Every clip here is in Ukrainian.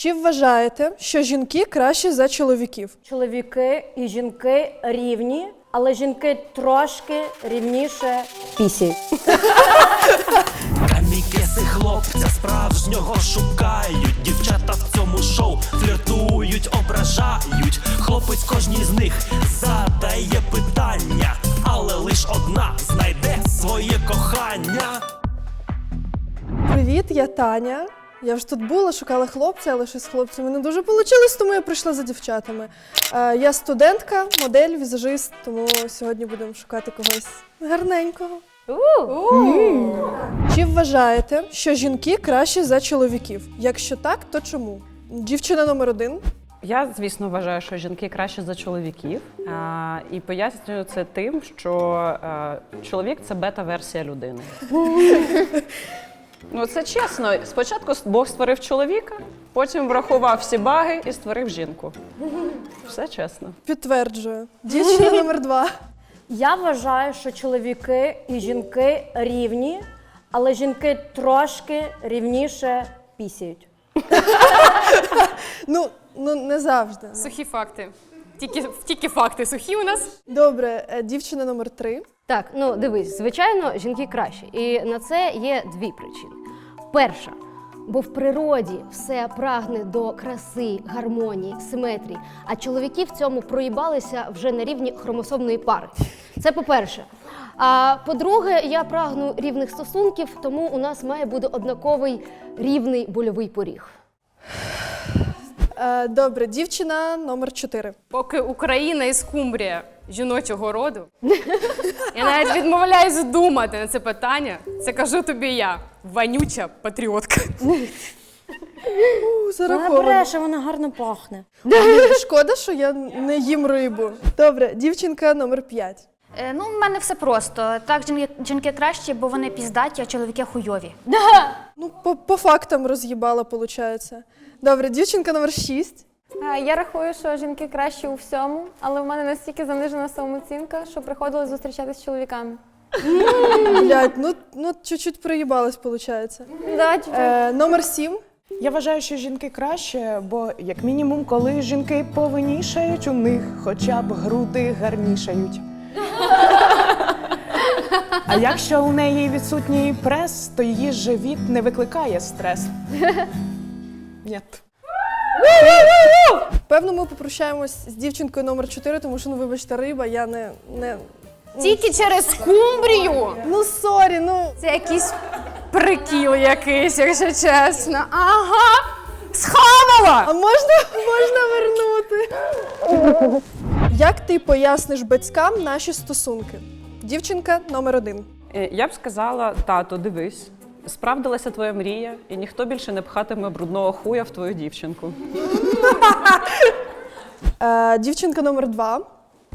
Чи вважаєте, що жінки кращі за чоловіків? Чоловіки і жінки рівні, але жінки трошки рівніше пісі. Камікеси хлопця справжнього шукають. Дівчата в цьому шоу фліртують, ображають. Хлопець кожній з них задає питання, але лиш одна знайде своє кохання. Привіт, я Таня. Я вже тут була, шукала хлопця, але щось з хлопцями не дуже вийшло, тому я прийшла за дівчатами. Е, я студентка, модель, візажист, тому сьогодні будемо шукати когось гарненького. Чи вважаєте, що жінки кращі за чоловіків? Якщо так, то чому? Дівчина номер один. Я, звісно, вважаю, що жінки краще за чоловіків. А, і пояснюю це тим, що а, чоловік це бета-версія людини. ну, це чесно. Спочатку Бог створив чоловіка, потім врахував всі баги і створив жінку. Все чесно. Підтверджую. Дівчина номер два. Я вважаю, що чоловіки і жінки рівні, але жінки трошки рівніше пісяють. Ну, ну не завжди. Сухі факти. Тільки, тільки факти сухі у нас. Добре, е, дівчина номер три. Так, ну дивись, звичайно, жінки кращі. І на це є дві причини. Перша, бо в природі все прагне до краси, гармонії, симетрії, а чоловіки в цьому проїбалися вже на рівні хромосомної пари. Це по-перше. А по-друге, я прагну рівних стосунків, тому у нас має бути однаковий рівний больовий поріг. Е, Добре, дівчина номер чотири. Поки Україна і скумбрія жіночого роду. Я навіть відмовляюсь думати на це питання. Це кажу тобі я, ванюча патріотка. У, Вона зараховано. бреше, вона гарно пахне. Шкода, що я не їм рибу. Добре, дівчинка номер 5. Е, Ну, в мене все просто. Так, жінки, жінки кращі, бо вони піздаті, а чоловіки хуйові. Ну, по, по фактам роз'їбала, виходить. Добре, дівчинка номер 6. Я рахую, що жінки кращі у всьому, але в мене настільки занижена самооцінка, що приходилось зустрічатися з чоловіками. Блять, ну, ну чуть-чуть проїбалась, виходить. Да, чуть-чуть. Е, номер 7. Я вважаю, що жінки краще, бо як мінімум, коли жінки повинішають, у них хоча б груди гарнішають. А якщо у неї відсутній прес, то її живіт не викликає стрес. Ні. Певно, ми попрощаємось з дівчинкою номер 4, тому що, ну, вибачте, риба, я не. не... Тільки через скумбрію. Ну, сорі, ну. Це якийсь прикіл якийсь, якщо чесно. Ага. Схавала! А можна, можна вернути? Як ти поясниш батькам наші стосунки? Дівчинка номер 1. Е, Я б сказала, тато, дивись. Справдилася твоя мрія, і ніхто більше не пхатиме брудного хуя в твою дівчинку. Е, дівчинка номер 2.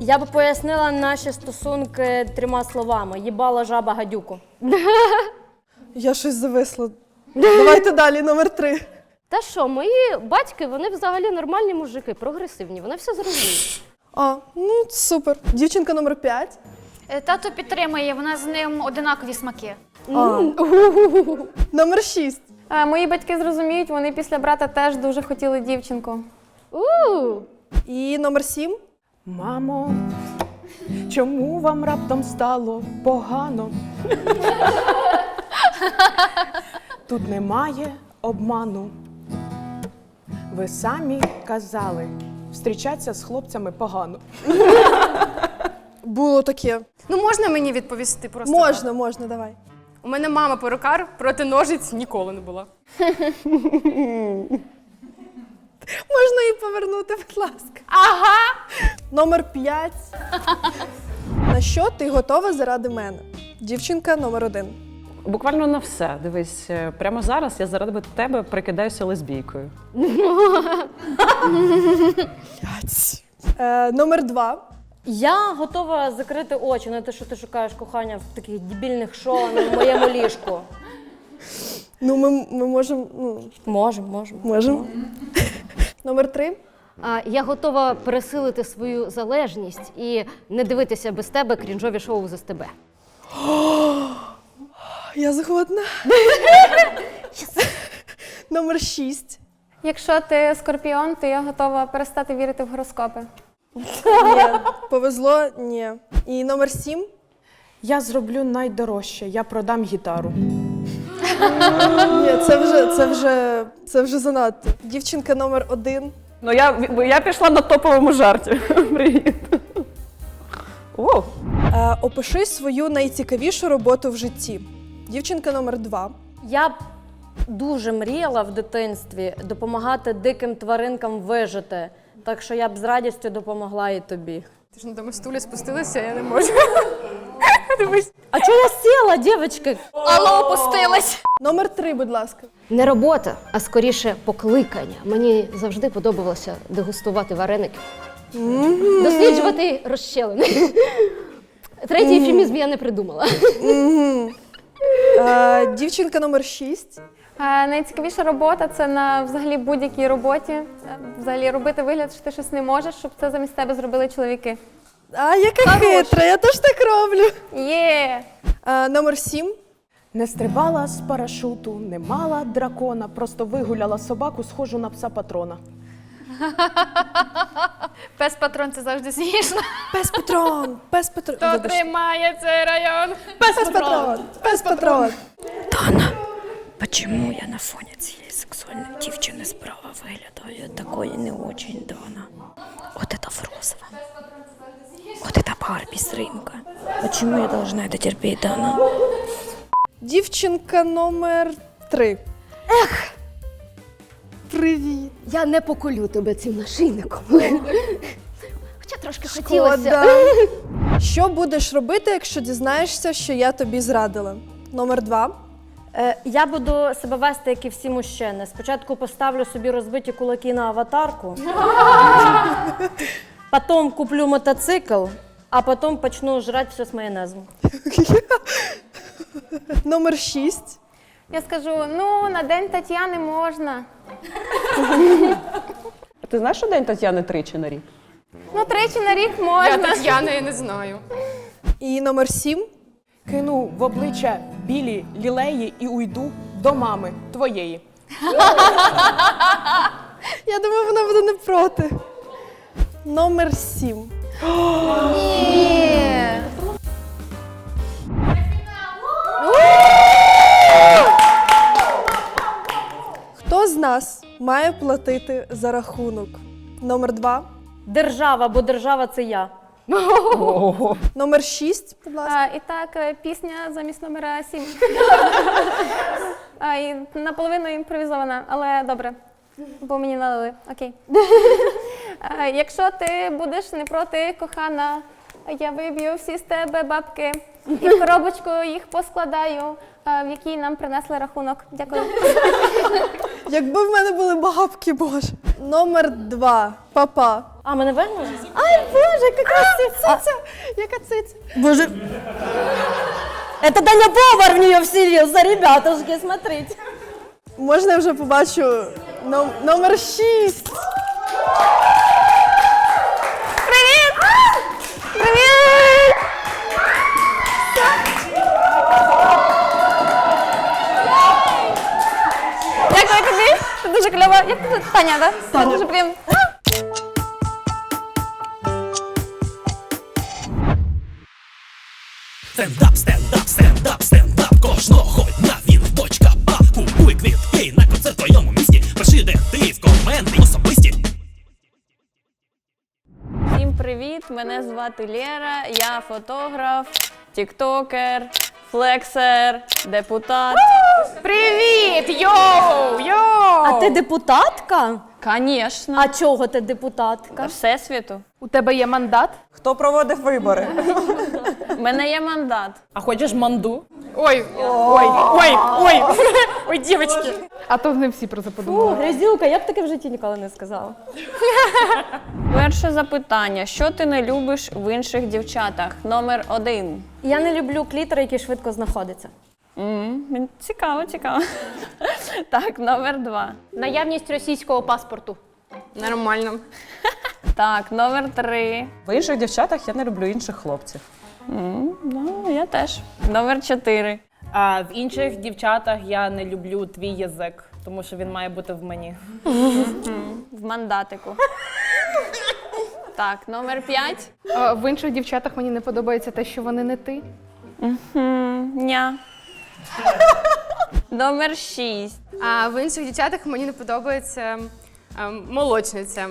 Я би пояснила наші стосунки трьома словами: їбала жаба гадюку. Я щось зависла. Давайте далі, номер 3. Та що, мої батьки, вони взагалі нормальні мужики, прогресивні, вони все зрозуміють. А, ну супер. Дівчинка номер 5. Е, Тато підтримує, вона з ним одинакові смаки. Номер 6. А, Мої батьки зрозуміють, вони після брата теж дуже хотіли дівчинку. У, І номер 7. Мамо, чому вам раптом стало погано? Тут немає обману. Ви самі казали, зустрічатися з хлопцями погано. Було таке. Ну можна мені відповісти просто? Можна, можна, давай. У мене мама перукар проти ножиць ніколи не була. Можна її повернути, будь ласка. Ага. Номер 5. На що ти готова заради мене? Дівчинка номер 1. Буквально на все. Дивись, е, прямо зараз я заради тебе прикидаюся лесбійкою. Е, номер 2. Я готова закрити очі на те, що ти шукаєш кохання в таких дебільних шоу а не в моєму ліжку. Ну, ми, ми можемо. Ну, Можемо, можемо. можемо. Номер 3. а, я готова пересилити свою залежність і не дивитися без тебе крінжові шоу за тебе. Я згодна. Номер 6. Якщо ти скорпіон, то я готова перестати вірити в гороскопи. Ні. Повезло? Ні. І номер сім. Я зроблю найдорожче, я продам гітару. Ні, це вже, це вже, це вже занадто. Дівчинка номер один. Ну я, я пішла на топовому жарті. Привіт. О, Е, опиши свою найцікавішу роботу в житті. Дівчинка номер два. Я б дуже мріяла в дитинстві допомагати диким тваринкам вижити. Так що я б з радістю допомогла і тобі. Ти ж на тому стулі спустилася, я не можу. А чого я сіла, дівчатки? Алло, опустилась. Номер три, будь ласка. Не робота, а скоріше покликання. Мені завжди подобалося дегустувати вареники, досліджувати розщелини. Третій ефемізм я не придумала. Е, дівчинка номер шість. Найцікавіша робота це на взагалі будь-якій роботі. Е, Взагалі робити вигляд, що ти щось не можеш, щоб це замість тебе зробили чоловіки. А, яка хитра, я теж так роблю. Є! Е, номер сім. Не стрибала з парашуту, не мала дракона, просто вигуляла собаку, схожу на пса патрона. Пес патрон це завжди смішно. Пес патрон, пес патрон. Хто тримає цей район? Пес патрон, пес патрон. Почему я на фоне цієї сексуальної дівчини справа виглядаю такої не очень Дона? Вот это в розовом. Вот это Барби с рынка. Почему я должна это терпеть, Дана? Дівчинка номер три. Ех! Привіт. Я не поколю тебе цим нашийником. Хоча трошки хотілося. Шкода. Що будеш робити, якщо дізнаєшся, що я тобі зрадила? Номер два. Е, я буду себе вести, як і всі мужчини. Спочатку поставлю собі розбиті кулаки на аватарку, потім куплю мотоцикл, а потім почну жрати все з майонезом. Номер шість. Я скажу: ну, на день Тетяни можна. ти знаєш, що день Тетяни тричі на рік? Ну, тричі на рік Я можна. Тетяни не знаю. І номер сім. Кину в обличчя білі лілеї і уйду до мами твоєї. Я думаю, вона буде не проти. Номер сім. Ні. Хто з нас має платити за рахунок? Номер два. Держава, бо держава це я. Номер шість, будь ласка. А, і так, е, пісня замість номера сім. а, і наполовину імпровізована, але добре. Бо мені налили. Окей. а, якщо ти будеш не проти, кохана, я виб'ю всі з тебе бабки і в коробочку їх поскладаю, а, в якій нам принесли рахунок. Дякую. Якби в мене були бабки, боже. Номер два. Папа. А, мене вигнали? Ай, боже, яка циця! Яка циця? Боже. Это Даня Повар в нее вселился, ребятушки, смотрите. Можна я вже побачу ном- номер шість. Привіт! Привіт! Дякую тобі. Ти дуже кльово. Як ти Таня, так? Таня. Дуже приємно. Стендап, стендап, стендап, стендап Кожного дня він бочка баб Купуй квітки на концерт в твоєму місті Пиши де ти в коменти особисті Всім привіт! Мене звати Лєра, я фотограф, тіктокер, флексер, депутат. Привіт! Йоу! Йоу! А ти депутатка? Звісно, А чого ти депутатка? всесвіту. У тебе є мандат? Хто проводив вибори? У мене є мандат. А хочеш манду? Ой, ой, ой, ой, ой, дівчатки. А то не всі про це подумали. Фу, грязюка, я б таке в житті ніколи не сказала. Перше запитання: що ти не любиш в інших дівчатах? Номер один. Я не люблю клітери, які швидко знаходяться. М, Цікаво, цікаво. Так, номер два. Наявність російського паспорту. Нормально. Так, номер три. В інших дівчатах я не люблю інших хлопців. М, Ну, я теж. Номер чотири. А в інших дівчатах я не люблю твій язик. тому що він має бути в мені. В мандатику. Так, номер 5. В інших дівчатах мені не подобається те, що вони не ти. Ня. Номер 6. А в інших дівчатах мені не подобається е, молочниця.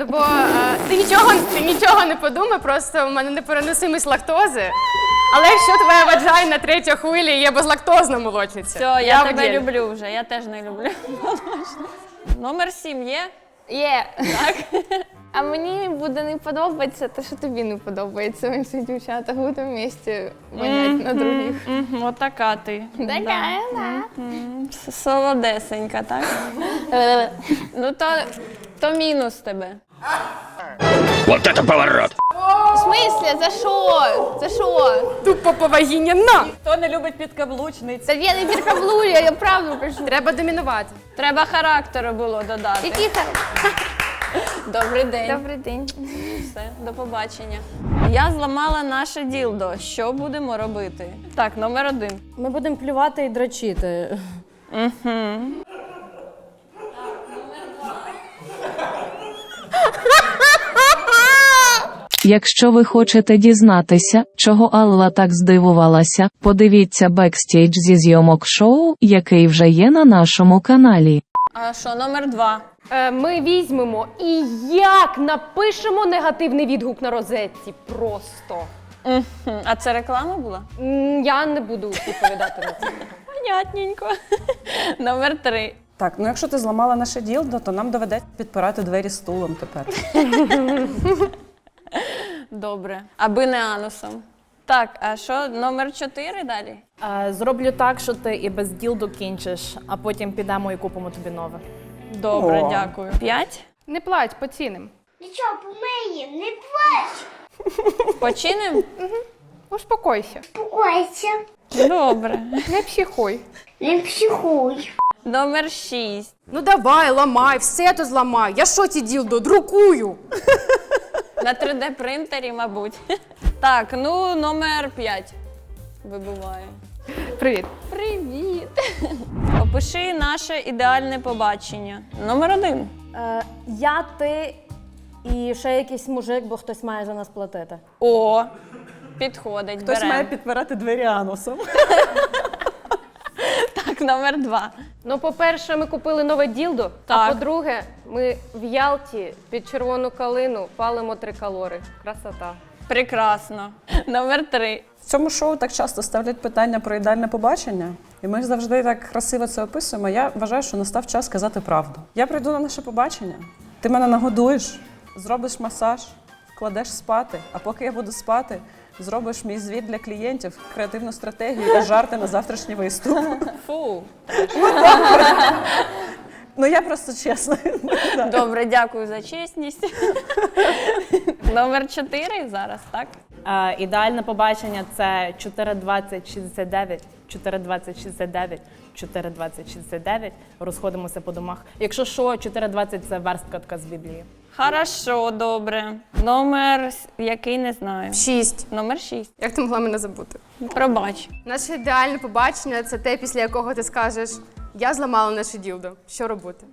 Ну бо е, ти нічого ти нічого не подумай, просто в мене непереносимість лактози. Але якщо твоя ваджайна третя хвилі є безлактозна молочниця. Все, я, в тебе ділі. люблю вже. Я теж не люблю. Номер 7 є? Є. Так. А мені буде не подобається те, що тобі не подобається в інших дівчатах. Будемо вместе вонять на других. Мгм, Отака ти. Така, да. Солодесенька, так? ну то, то мінус тебе. В смислі, за що? За що? Тупо повагіння на! Хто не любить підкаблучниць? Це я не підкаблую, я правду кажу. Треба домінувати. Треба характеру було додати. Хар... Добрий день. Добрий день. Все, до побачення. Я зламала наше ділдо. Що будемо робити? Так, номер один. Ми будемо плювати і дрочити. Угу. Якщо ви хочете дізнатися, чого Алла так здивувалася, подивіться бекстейдж зі зйомок шоу, який вже є на нашому каналі. А що, номер два? Е, Ми візьмемо і як напишемо негативний відгук на розетці. Просто. Мгм. А це реклама була? М, Я не буду відповідати на це. Понятненько. номер три. Так, ну якщо ти зламала наше ділдо, то нам доведеться підпирати двері стулом тепер. Добре. Аби не анусом. Так, а що, номер чотири далі? Е, Зроблю так, що ти і без ділду кінчиш, а потім підемо і купимо тобі нове. Добре, О. дякую. П'ять. Не плач, поціним. Нічого, помиє, не плач. Починим? Успокойся. Спокойся, Добре. Не психуй. не психуй. Номер шість. Ну давай, ламай, все то зламай. Я що ці ділдо, друкую. На 3D принтері, мабуть. Так, ну номер 5 вибуває. Привіт. Привіт! Опиши наше ідеальне побачення. Номер один. Е, я, ти і ще якийсь мужик, бо хтось має за нас платити. О, підходить. Хтось берем. має підпирати двері анусом. Так, номер два. Ну, по-перше, ми купили нове ділдо. А по-друге, ми в Ялті під червону калину палимо три калори. Красота. Прекрасно. Номер три. В цьому шоу так часто ставлять питання про ідеальне побачення, і ми завжди так красиво це описуємо. Я вважаю, що настав час сказати правду. Я прийду на наше побачення, ти мене нагодуєш, зробиш масаж, вкладеш спати. А поки я буду спати, зробиш мій звіт для клієнтів, креативну стратегію і жарти на завтрашній виступ. Фу. Ну я просто чесна. Добре, дякую за чесність. Номер чотири зараз, так? Е, Ідеальне побачення це 42069, 42069, 42069. Розходимося по домах. Якщо що, 420 це версткатка з Біблії. Хорошо, добре. Номер який не знаю. Шість. Номер шість. Як ти могла мене забути? Пробач. Наше ідеальне побачення це те, після якого ти скажеш: я зламала наше ділдо. Що робити?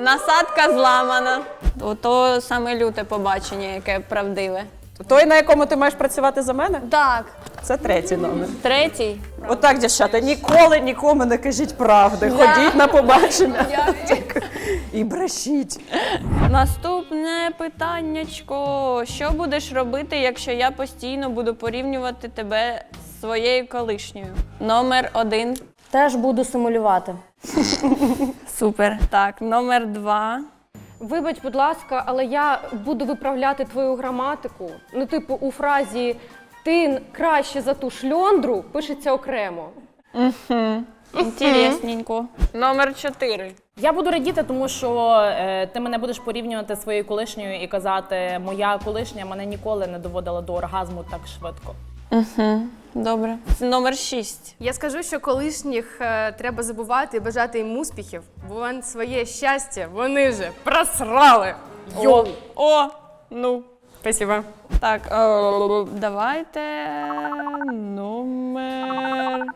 Насадка зламана. Ото саме люте побачення, яке правдиве. Той, на якому ти маєш працювати за мене, Так, це третій номер. третій. Отак, дівчата, ніколи нікому не кажіть правди. Ходіть на побачення і брешіть. Наступне питаннячко. Що будеш робити, якщо я постійно буду порівнювати тебе з своєю колишньою? Номер один. Теж буду симулювати. Супер. Так, номер два. Вибач, будь ласка, але я буду виправляти твою граматику. Ну, типу, у фразі ти краще за ту шльондру пишеться окремо. Інтересненько. Номер чотири. Я буду радіти, тому що е, ти мене будеш порівнювати зі своєю колишньою і казати, моя колишня мене ніколи не доводила до оргазму так швидко. Угу. Добре. Номер шість. Я скажу, що колишніх е, треба забувати і бажати їм успіхів, бо вон своє щастя вони же просрали. Йоу! О, ну. Спасибо. Так, е, давайте номер.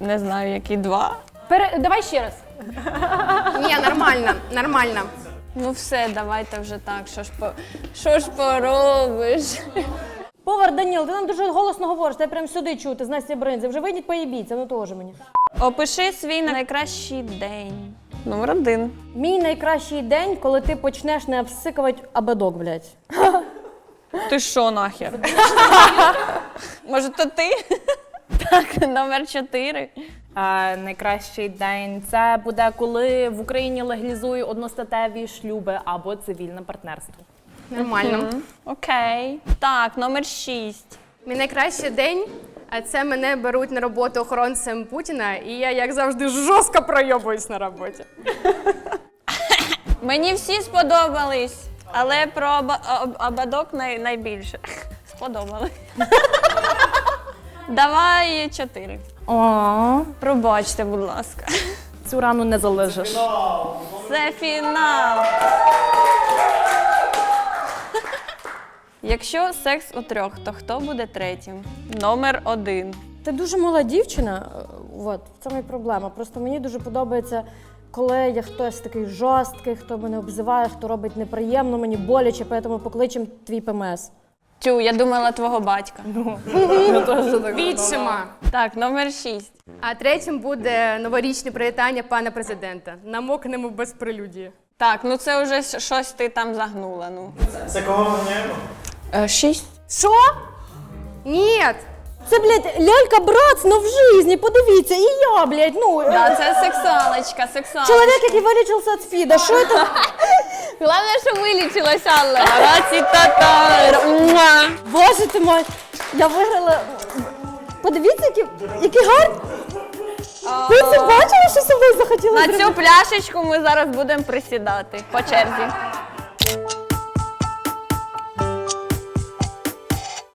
Не знаю, який два. Пере... Давай ще раз. Ні, нормально, нормально. Ну все, давайте вже так. Що ж по що ж поробиш? Повар Даніл, ти нам дуже голосно говориш, ти прям сюди чути, з Насті Бринзи. Вже вийдіть поїбіться, ну теж мені. Опиши свій найкращий день. Номер один. Мій найкращий день, коли ти почнеш не обсикувати абедок, блядь. Ти що нахер? Може, то ти? Так, номер чотири. А, найкращий день це буде, коли в Україні легалізують одностатеві шлюби або цивільне партнерство. Нормально. Окей. Так, номер шість. Мій найкращий день. А це мене беруть на роботу охоронцем Путіна, і я, як завжди, жорстко пройобуюсь на роботі. Мені всі сподобались, але про аба- об- абадок най- найбільше. Сподобали. Давай чотири. О, Пробачте, будь ласка. цю рану не залежиш. Це фінал. Якщо секс у трьох, то хто буде третім? Номер один. Ти дуже мала дівчина, от, в цьому і проблема. Просто мені дуже подобається, коли є хтось такий жорсткий, хто мене обзиває, хто робить неприємно, мені боляче, тому покличем твій ПМС. Тю, я думала твого батька. Відчима. Так, номер шість. А третім буде новорічне привітання пана президента. Намокнемо без прелюдії. Так, ну це вже щось ти там загнула. Ну. Це кого виганяємо? Е, шість. Що? Ні. Це, блядь, лялька братство в житті, подивіться, і я, блядь, ну. Да, це сексуалочка, сексуалочка. Чоловік, який вилічився від СПІДа, що це? Головне, що вилічилась, Алла. Раці татар. Муа. Боже ти мой, я виграла. Подивіться, які, які гарні. Ви це бачили, що собою захотіла На зробити? цю пляшечку ми зараз будемо присідати по черзі.